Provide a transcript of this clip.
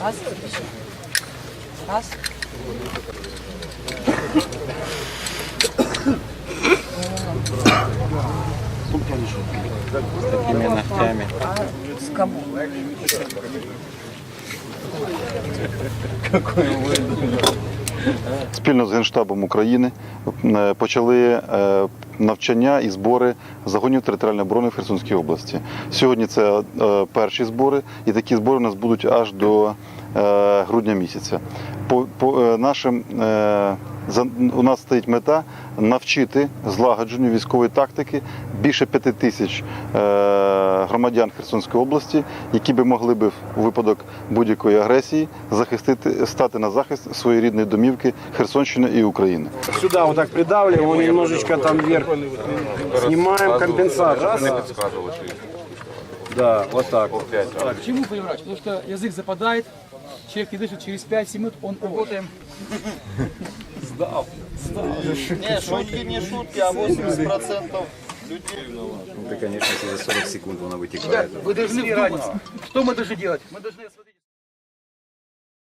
Раз. Раз. Такими ногтями. С кому? Спільно з Генштабом України е, почали е, навчання і збори загонів територіальної оборони в Херсонській області. Сьогодні це е, перші збори, і такі збори у нас будуть аж до грудня місяця. По, по нашим у нас стоїть мета навчити злагодженню військової тактики більше п'яти тисяч громадян Херсонської області, які би могли би у випадок будь-якої агресії захистити стати на захист своєї рідної домівки Херсонщини і України. Сюда вот так придавливаем, он немножечко там вверх. Снимаем компенсацию. Да, вот так. Почему, понимаешь? Потому что язык западает, человек не дышит, через 5-7 минут он работаем. Не, шутки не шутки, а 80% Да, конечно, если за 40 секунд она вытекает. Вы должны вдуматься. Что мы должны делать? Мы должны освободить